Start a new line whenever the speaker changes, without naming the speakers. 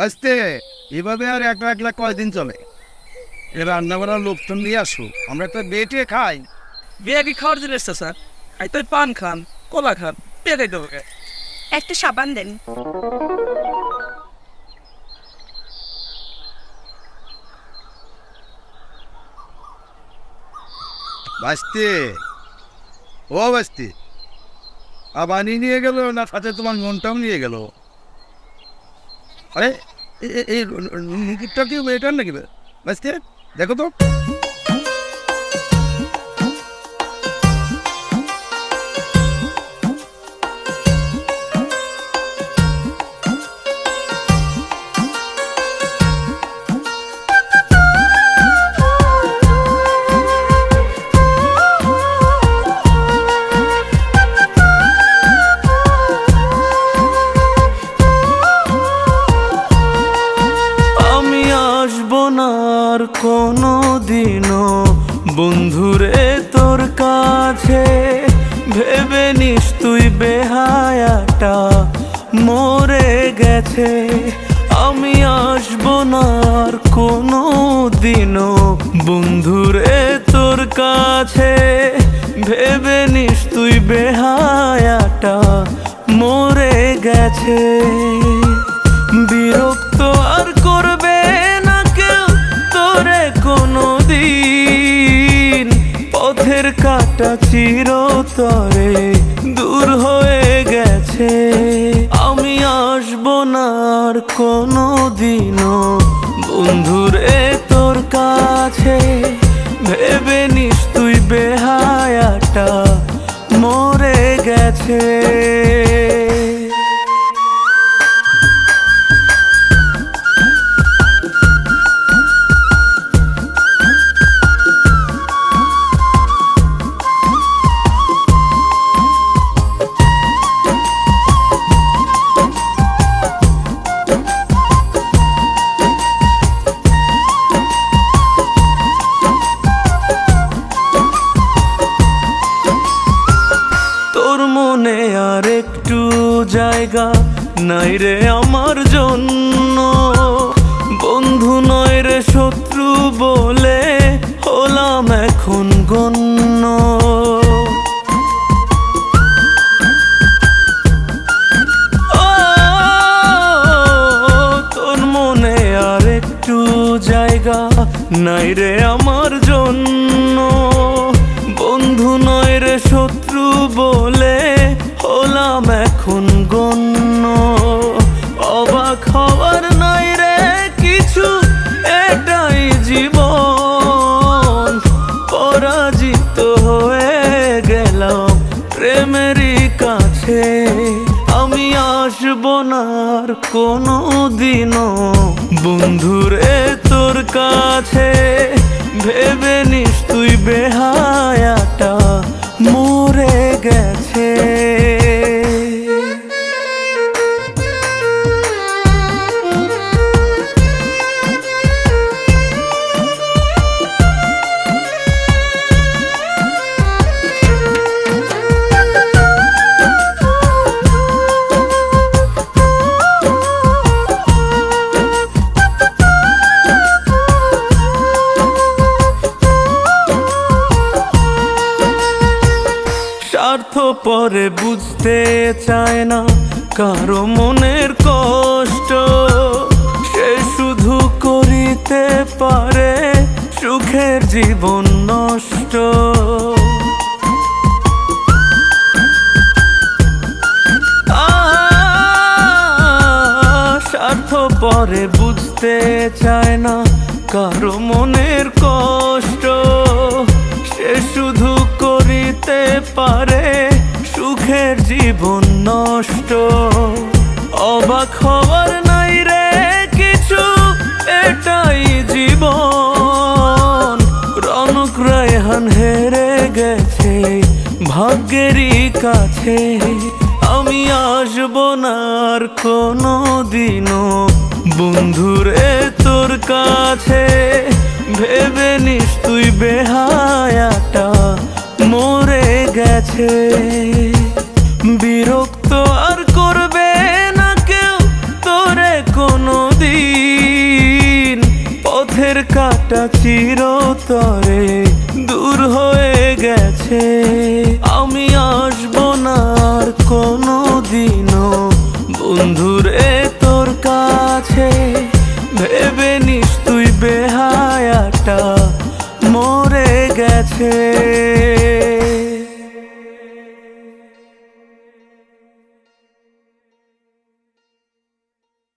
বাঁচতে এভাবে আর একলা একলা কয়দিন চলে? এ রান্না করার লোকজন নিয়ে আসো আমরা একটা বেটে খাই।
বিয়ে কি খাওয়ার জিনিস তো স্যার। আই তো পান খান কলা খান খাইতে হবে।
একটা সাবান দেন।
বাঁচতে? ও বাঁচতে। আর বানিয়ে নিয়ে গেল না সাথে তোমার মনটাও নিয়ে গেল? আরে এই নুকুরটা কি এটার নাকি বাঁচতে দেখো তো
আর কোনো দিনও বন্ধুরে তোর কাছে ভেবে নিস তুই বেহায়াটা। মরে গেছে, আমি আসব না আর কোনো দিনও বন্ধুরে তোর কাছে ভেবে নিস তুই বেহায়াটা। মরে গেছে, বিরক্ত কাটা চিরতরে দূর হয়ে গেছে। আমি আসব না আর কোনো দিনও বন্ধুরে তোর কাছে, ভেবে নিস তুই বেহায়াটা মরে গেছে। তোর মনে আর একটু জায়গা নাই রে আমার জন্য। বন্ধু নয় রে শত্রু বলে হলাম এখন গণ্য। ও, তোর মনে আর একটু জায়গা নাই রে আমার জন্য। শত্রু বলে হলাম এখন গণ্য। অবাক হওয়ার নাই রে কিছু, এটাই জীবন। পরাজিত হয়ে গেলাম প্রেমেরই কাছে। আমি আসব না আর কোনো দিনও বন্ধুরে তোর কাছে, ভেবে নিস তুই বেহায়াটা মরে পরে বুঝতে চায় না কারও মনের কষ্ট। সে শুধু করিতে পারে সুখের জীবন নষ্ট। স্বার্থ পরে বুঝতে চায় না কারও মনের কষ্ট। সে শুধু করিতে পারে সুখের জীবন নষ্ট। অবাক হওয়ার নাই রে কিছু, এটাই জীবন। রনক রায়হান হেরে গেছে, ভাগ্যেরই কাছে। আমি আসব না আর কোনো দিনও বন্ধুরে তোর কাছে, ভেবে নিস তুই বেহায়াটা। মরে গেছে। এটা চিরতরে দূর হয়ে গেছে। আমি আসব না আর কোনো দিনও বন্ধুর এ তোর কাছে, ভেবে নিস তুই বেহায়াটা মরে গেছে।